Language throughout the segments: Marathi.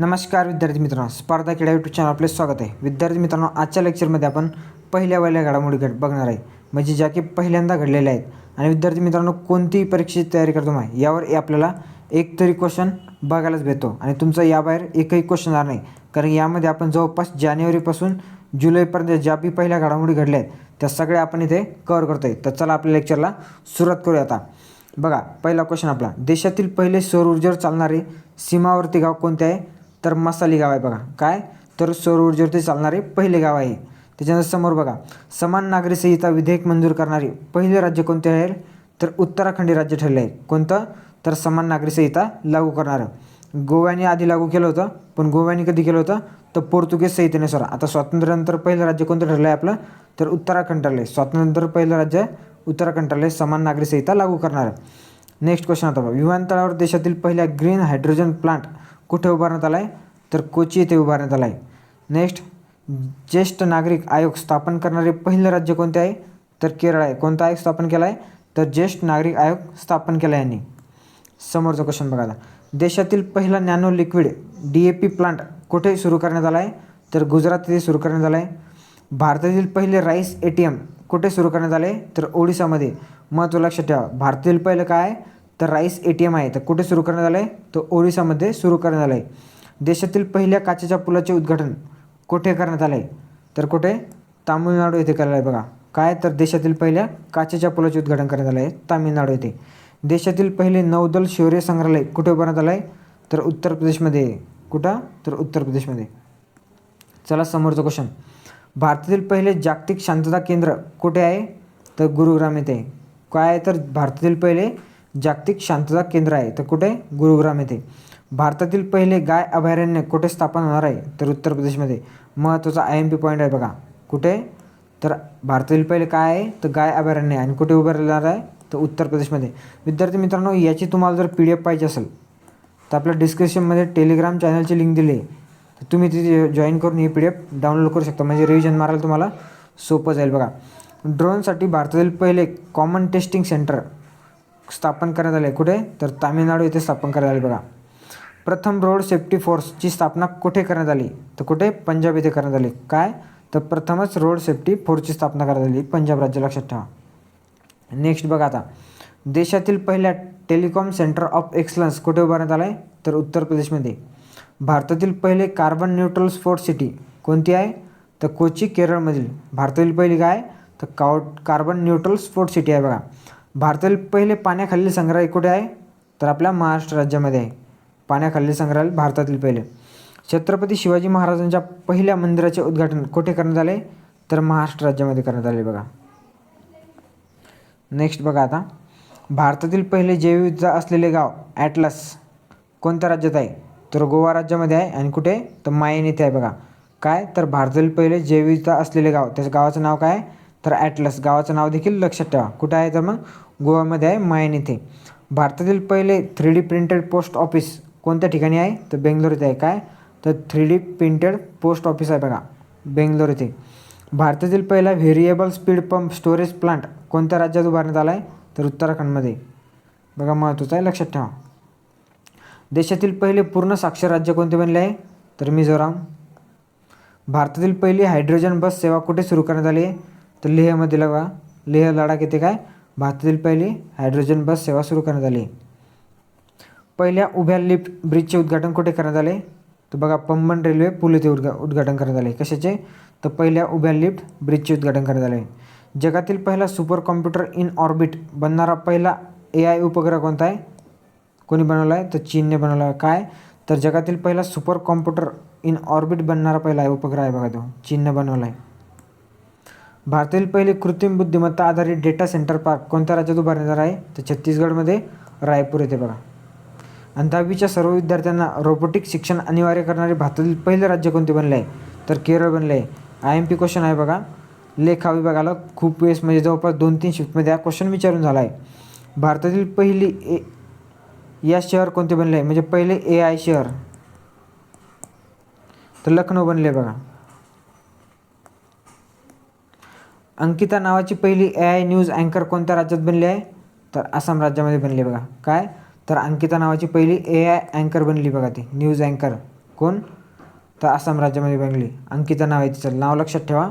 नमस्कार विद्यार्थी मित्रांनो स्पर्धा क्रीडा यूट्यूब चॅनल आपले स्वागत आहे. विद्यार्थी मित्रांनो आजच्या लेक्चरमध्ये आपण पहिल्या वहिल्या घडामोडी घड बघणार आहे. म्हणजे ज्या की पहिल्यांदा घडलेल्या आहेत. आणि विद्यार्थी मित्रांनो कोणतीही परीक्षेची तयारी करतो मग यावर आपल्याला एक तरी क्वेश्चन बघायलाच भेटतो. आणि तुमचा याबाहेर एकही क्वेश्चन राहणार नाही. कारण यामध्ये आपण जवळपास जानेवारीपासून जुलैपर्यंत ज्या बी पहिल्या घडामोडी घडल्या आहेत त्या सगळ्या आपण इथे कवर करतो आहे तर चला आपल्या लेक्चरला सुरुवात करूया आता. बघा पहिला क्वेश्चन आपला. देशातील पहिले सौर ऊर्जेवर चालणारे सीमावर्ती गाव कोणते आहे? तर मसाली गाव आहे बघा. काय? तर सौर ऊर्जेवरती चालणारे पहिले गाव आहे. त्याच्यानंतर समोर बघा. समान नागरी संहिता विधेयक मंजूर करणारे पहिले राज्य कोणते आहे? तर उत्तराखंडी राज्य ठरले आहे. कोणतं? तर समान नागरी संहिता लागू करणारं. गोव्याने आधी लागू केलं होतं पण गोव्याने कधी केलं होतं? तर पोर्तुगीज संहितेनुसार. आता स्वातंत्र्यानंतर पहिलं राज्य कोणतं ठरलं आहे आपलं? तर उत्तराखंड ठरलं आहे. स्वातंत्र्यानंतर पहिलं राज्य उत्तराखंड ठरलं आहे. समान नागरी संहिता लागू करणारं. नेक्स्ट क्वेश्चन आता बघा. विमानतळावर देशातील पहिल्या ग्रीन हायड्रोजन प्लांट कुठे उभारण्यात आला आहे तर कोची येथे उभारण्यात आला आहे नेक्स्ट ज्येष्ठ नागरिक आयोग स्थापन करणारे पहिलं राज्य कोणते आहे? तर केरळ आहे. कोणता आयोग स्थापन केला आहे तर ज्येष्ठ नागरिक आयोग स्थापन केला आहे यांनी. समोरचा क्वेश्चन बघा देशातील पहिला nano liquid D A P plant कुठे सुरू करण्यात आला आहे तर गुजरात येथे सुरू करण्यात आला आहे भारतातील पहिले राईस ए टी एम कुठे सुरू करण्यात आले? तर ओडिसामध्ये. महत्त्व लक्षात ठेवा. भारतातील पहिलं काय आहे? तर राईस ए टी एम आहे. तर कुठे सुरू करण्यात आलं आहे तर ओरिसामध्ये सुरू करण्यात आलं आहे देशातील पहिल्या काचेच्या पुलाचे उद्घाटन कुठे करण्यात आलं आहे तर कुठे? तामिळनाडू येथे करायला आहे बघा. काय? तर देशातील पहिल्या काचेच्या पुलाचे उद्घाटन करण्यात आलं आहे तामिळनाडू येथे. देशातील पहिले नौदल शौर्य संग्रहालय कुठे उभारण्यात आलं आहे तर उत्तर प्रदेशमध्ये. आहे. कुठं? तर उत्तर प्रदेशमध्ये. चला समोरचं क्वेश्चन भारतातील पहिले जागतिक शांतता केंद्र कुठे आहे? तर गुरुग्राम येथे. आहे. काय? आहे तर भारतातील पहिले जागतिक शांतता केंद्र आहे. तर कुठे? गुरुग्राम येथे. भारतातील पहिले गाय अभयारण्य कुठे स्थापन होणार आहे? तर उत्तर प्रदेशमध्ये. महत्त्वाचा आय एम पी पॉईंट आहे बघा. कुठे? तर भारतातील पहिले काय आहे? तर गाय अभयारण्य आहे. आणि कुठे उभारणार आहे? तर उत्तर प्रदेशमध्ये. विद्यार्थी मित्रांनो याची तुम्हाला जर पी डी एफ पाहिजे असेल तर आपल्या डिस्क्रिप्शनमध्ये टेलिग्राम चॅनलची लिंक दिली आहे. तर तुम्ही तिथे जॉईन करून ही पी डी एफ डाउनलोड करू शकता. म्हणजे रिव्हिजन मारायला तुम्हाला सोपं जाईल बघा. ड्रोनसाठी भारतातील पहिले कॉमन टेस्टिंग सेंटर स्थापन करण्यात आले. कुठे? तर तामिळनाडू येथे स्थापन करण्यात आले बघा. प्रथम रोड सेफ्टी फोर्सची स्थापना कुठे करण्यात आली? तर कुठे? पंजाब येथे करण्यात आली. काय? तर प्रथमच रोड सेफ्टी फोर्सची स्थापना करण्यात आली. पंजाब राज्य लक्षात ठेवा. नेक्स्ट बघा आता. देशातील पहिल्या टेलिकॉम सेंटर ऑफ एक्सलन्स कुठे उभारण्यात आलं आहे तर उत्तर प्रदेशमध्ये. भारतातील पहिले कार्बन न्यूट्रल स्पोर्ट सिटी कोणती आहे? तर कोची केरळमधील. भारतातील पहिली काय? आहे? तर काव कार्बन न्यूट्रल स्पोर्ट सिटी आहे बघा. भारतातील पहिले पाण्याखालील संग्रहालय कुठे आहे? तर आपल्या महाराष्ट्र राज्यामध्ये आहे. पाण्याखालील संग्रहालय भारतातील पहिले. छत्रपती शिवाजी महाराजांच्या पहिल्या मंदिराचे उद्घाटन कुठे करण्यात आले? तर महाराष्ट्र राज्यामध्ये करण्यात आले बघा. नेक्स्ट बघा आता. भारतातील पहिले जैवविविधता असलेले गाव ॲटलस कोणत्या राज्यात आहे? तर गोवा राज्यामध्ये आहे आणि कुठे? तर मायन येथे आहे बघा. काय? तर भारतातील पहिले जैवविविधता असलेले गाव त्याच्या गावाचं नाव काय? आहे? तर ॲटलस गावाचं नाव देखील लक्षात ठेवा. कुठं आहे तर मग? गोव्यामध्ये आहे मायन इथे. भारतातील पहिले three D printed post office कोणत्या ठिकाणी आहे? तर बेंगलोर इथे आहे. काय? तर three D printed post office आहे बघा. बेंगलोर इथे. भारतातील पहिला variable speed pump storage plant कोणत्या राज्यात उभारण्यात आला आहे? तर उत्तराखंडमध्ये. बघा महत्त्वाचं आहे. लक्षात ठेवा. देशातील पहिले पूर्ण साक्षर राज्य कोणते बनले आहे? तर मिझोराम. भारतातील पहिली हायड्रोजन बस सेवा कुठे सुरू करण्यात आली आहे? तर लेहमध्ये लवा. लेह लडाख येथे काय? भारतातील पहिली हायड्रोजन बस सेवा सुरू करण्यात आली. आहे पहिल्या उभ्या लिफ्ट ब्रिजचे उद्घाटन कुठे करण्यात आले? तर बघा पंबन रेल्वे पूल येथे उद्घा उद्घाटन करण्यात आले. कशाचे? तर पहिल्या उभ्या लिफ्ट ब्रिजचे उद्घाटन करण्यात आले. जगातील पहिला सुपर कॉम्प्युटर इन ऑर्बिट बनणारा पहिला ए आय उपग्रह कोणता आहे? कोणी बनवला आहे? तर चीनने बनवला आहे. काय? तर जगातील पहिला सुपर कॉम्प्युटर इन ऑर्बिट बनणारा पहिला उपग्रह आहे बघा तो. चीनने बनवला आहे. भारतातील पहिले कृत्रिम बुद्धिमत्ता आधारित डेटा सेंटर पार्क कोणत्या राज्यात उभारण्यात आहे? तर छत्तीसगडमध्ये रायपूर येथे बघा. आणि दहावीच्या सर्व विद्यार्थ्यांना रोबोटिक शिक्षण अनिवार्य करणारे भारतातील पहिले राज्य कोणते बनले आहे? तर केरळ बनले आहे. आय एम पी क्वेश्चन आहे बघा. लेखा विभागाला खूप वेळेस म्हणजे जवळपास दोन तीन शिफ्टमध्ये हा क्वेश्चन विचारून झाला आहे. भारतातील पहिली ए या शहर कोणते बनले आहे? म्हणजे पहिले ए आय शहर. तर लखनौ बनले बघा. अंकिता नावाची पहिली ए आय न्यूज अँकर कोणत्या राज्यात बनली आहे? तर आसाम राज्यामध्ये बनली बघा. काय? तर अंकिता नावाची पहिली ए आय अँकर बनली बघा ती. न्यूज अँकर कोण? तर आसाम राज्यामध्ये बनली. अंकिता नाव आहे तिचं. नाव लक्षात ठेवा.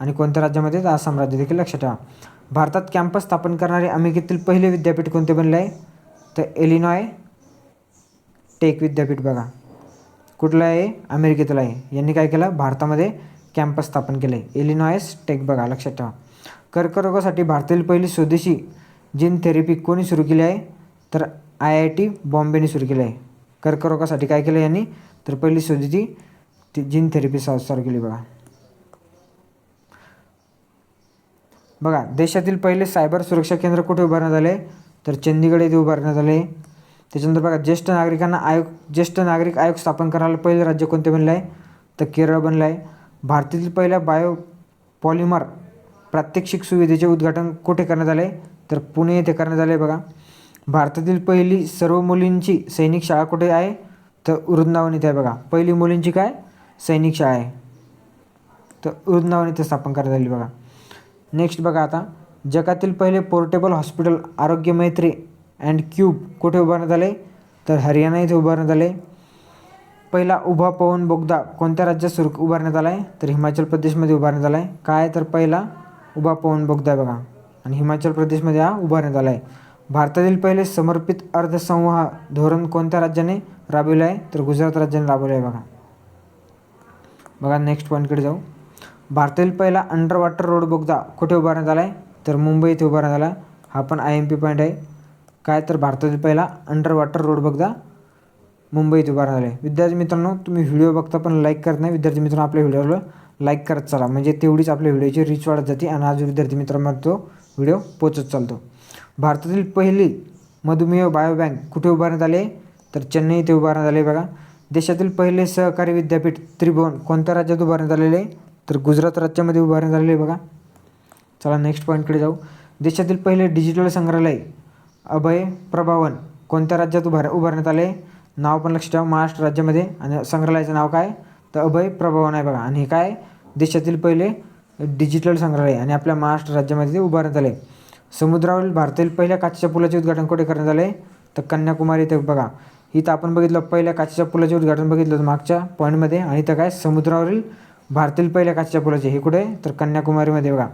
आणि कोणत्या राज्यामध्ये? तर आसाम राज्य देखील लक्षात ठेवा. भारतात कॅम्पस स्थापन करणारे अमेरिकेतील पहिले विद्यापीठ कोणते बनले आहे? तर एलिनॉय टेक विद्यापीठ बघा. कुठलं आहे? अमेरिकेतलं आहे. यांनी काय केलं? भारतामध्ये कॅम्पस स्थापन केले. इलिनॉयस एलिनॉयस टेक बघा लक्षात ठेवा. कर्करोगासाठी भारतातील पहिली स्वदेशी जीन थेरपी कोणी सुरू केली आहे? तर आय आय टी बॉम्बेने सुरू केली आहे. कर्करोगासाठी काय केलं यांनी? तर पहिली स्वदेशी ती जीन थेरपी सुरू केली बघा. बघा देशातील पहिले सायबर सुरक्षा केंद्र कुठे उभारण्यात आले? तर चंदीगड येथे उभारण्यात आले. त्याच्यानंतर बघा ज्येष्ठ नागरिकांना आयोग ज्येष्ठ नागरिक आयोग स्थापन करायला पहिलं राज्य कोणते बनलं आहे तर केरळ बनलं आहे भारतातील पहिल्या बायो पॉलिमर प्रात्यक्षिक सुविधेचे उद्घाटन कुठे करण्यात आले? तर पुणे येथे करण्यात आले बघा. भारतातील पहिली सर्व मुलींची सैनिक शाळा कुठे आहे? तर वृंदावन इथे आहे बघा. पहिली मुलींची काय? सैनिक शाळा आहे. तर वृंदावन इथे स्थापन करण्यात आली बघा. नेक्स्ट बघा आता. जगातील पहिले पोर्टेबल हॉस्पिटल आरोग्य मैत्री अँड क्यूब कुठे उभारण्यात आले? तर हरियाणा इथे उभारण्यात आले. पहिला उभा पवन बोगदा कोणत्या राज्यात सुरू उभारण्यात आला आहे तर हिमाचल प्रदेशमध्ये उभारण्यात आला आहे काय? तर पहिला उभा पवन बोगदा आहे बघा. आणि हिमाचल प्रदेशमध्ये हा उभारण्यात आला आहे भारतातील पहिले समर्पित अर्धसंवाह धोरण कोणत्या राज्याने राबविलं आहे? तर गुजरात राज्याने राबवलं आहे बघा. बघा नेक्स्ट पॉईंटकडे जाऊ. भारतातील पहिला अंडर वॉटर रोड बोगदा कुठे उभारण्यात आला आहे तर मुंबई इथे उभारण्यात आला हा पण आय एम पी पॉईंट आहे. काय? तर भारतातील पहिला अंडर वॉटर रोड बोगदा मुंबईत उभा राहिले. विद्यार्थी मित्रांनो तुम्ही व्हिडिओ बघता पण लाईक करत नाही. विद्यार्थी मित्रांनो आपल्या व्हिडिओला लाईक करत चला. म्हणजे तेवढीच आपल्या व्हिडिओची रीच वाढत जाते आणि आज विद्यार्थी मित्रांमध्ये तो व्हिडिओ पोचत चालतो. भारतातील पहिली मधुमेह बायो बँक कुठे उभारण्यात आले? तर चेन्नई इथे उभारण्यात आले बघा. देशातील पहिले सहकारी विद्यापीठ त्रिभुवन कोणत्या राज्यात उभारण्यात आलेले? आहे तर गुजरात राज्यामध्ये उभारण्यात आलेले आहे बघा. चला नेक्स्ट पॉईंटकडे जाऊ. देशातील पहिले डिजिटल संग्रहालय अभय प्रभावन कोणत्या राज्यात उभार उभारण्यात आले? नाव पण लक्ष ठेवा महाराष्ट्र राज्यामध्ये. आणि संग्रहालयाचं नाव काय? तर अभय प्रभावन आहे बघा. आणि हे काय? देशातील पहिले डिजिटल संग्रहालय आणि आपल्या महाराष्ट्र राज्यामध्ये ते उभारण्यात आले. समुद्रावरील भारतातील पहिल्या काचेच्या पुलाचे उद्घाटन कुठे करण्यात आले? तर कन्याकुमारी इथे बघा. इथं आपण बघितलं पहिल्या काचेच्या पुलाचे उद्घाटन बघितलं मागच्या पॉईंटमध्ये आणि इथं काय? समुद्रावरील भारतातील पहिल्या काचेच्या पुलाचे. हे कुठे? तर कन्याकुमारीमध्ये बघा.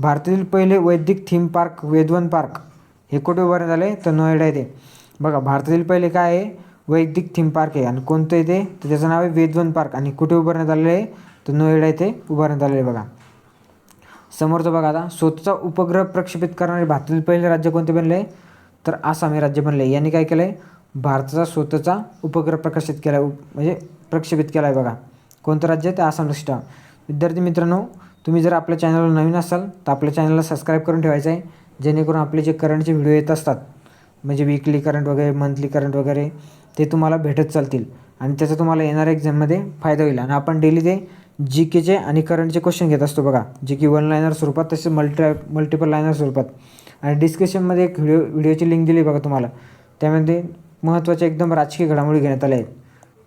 भारतातील पहिले वैदिक थीम पार्क वेदवन पार्क. हे कुठे उभारण्यात आले? तर नोएडा येथे. बघा भारतातील पहिले काय आहे? वैदिक थीम पार्क आहे आणि कोणतं येते तर त्याचं नाव आहे वेदवन पार्क आणि कुठे उभारण्यात आलेलं आहे? तर नोएडा येथे उभारण्यात आलेलं आहे बघा. समोरचं बघा आता स्वतःचा उपग्रह प्रक्षेपित करणारे भारतातील पहिले राज्य कोणते बनले? आहे तर आसाम हे राज्य बनले. यांनी काय केलं आहे भारताचा स्वतःचा उपग्रह प्रकाशित केला आहे म्हणजे प्रक्षेपित केला आहे बघा. कोणतं राज्य? ते आसाम लक्षात विद्यार्थी मित्रांनो तुम्ही जर आपल्या चॅनलवर नवीन असाल तर आपल्या चॅनलला सबस्क्राईब करून ठेवायचं आहे जेणेकरून आपले जे करंटचे व्हिडिओ येत असतात म्हणजे विकली करंट वगैरे मंथली करंट वगैरे ते तुम्हाला भेटत चालतील. आणि त्याचा तुम्हाला येणाऱ्या एक्झाममध्ये फायदा होईल. आणि आपण डेली ते जी केचे आणि करंटचे क्वेश्चन घेत असतो बघा. जे की वन लायनर स्वरूपात तसेच मल्टी मल्टिपल लायनर स्वरूपात. आणि डिस्क्रिप्शनमध्ये एक व्हिडिओ व्हिडिओची लिंक दिली बघा तुम्हाला. त्यामध्ये महत्त्वाच्या एकदम राजकीय घडामोडी घेण्यात आल्या आहेत.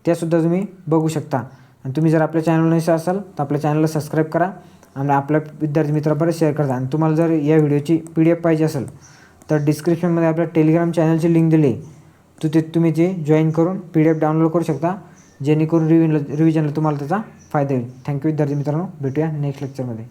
त्यासुद्धा तुम्ही बघू शकता. आणि तुम्ही जर आपल्या चॅनल नसे असाल तर आपल्या चॅनलला सबस्क्राईब करा. आणि आपल्या विद्यार्थी मित्रांपर्यंत शेअर करा. आणि तुम्हाला जर या व्हिडिओची पी डी एफ पाहिजे असेल तर डिस्क्रिप्शनमध्ये आपल्या टेलिग्राम चॅनलची लिंक दिली. तर ते तुम्ही ते जॉईन करून पी डी एफ डाउनलोड करू शकता. जेणेकरून रिव्हिनला रिव्हिजनला तुम्हाला त्याचा फायदा होईल. थँक्यू विद्यार्थी मित्रांनो. भेटूया नेक्स्ट लेक्चरमध्ये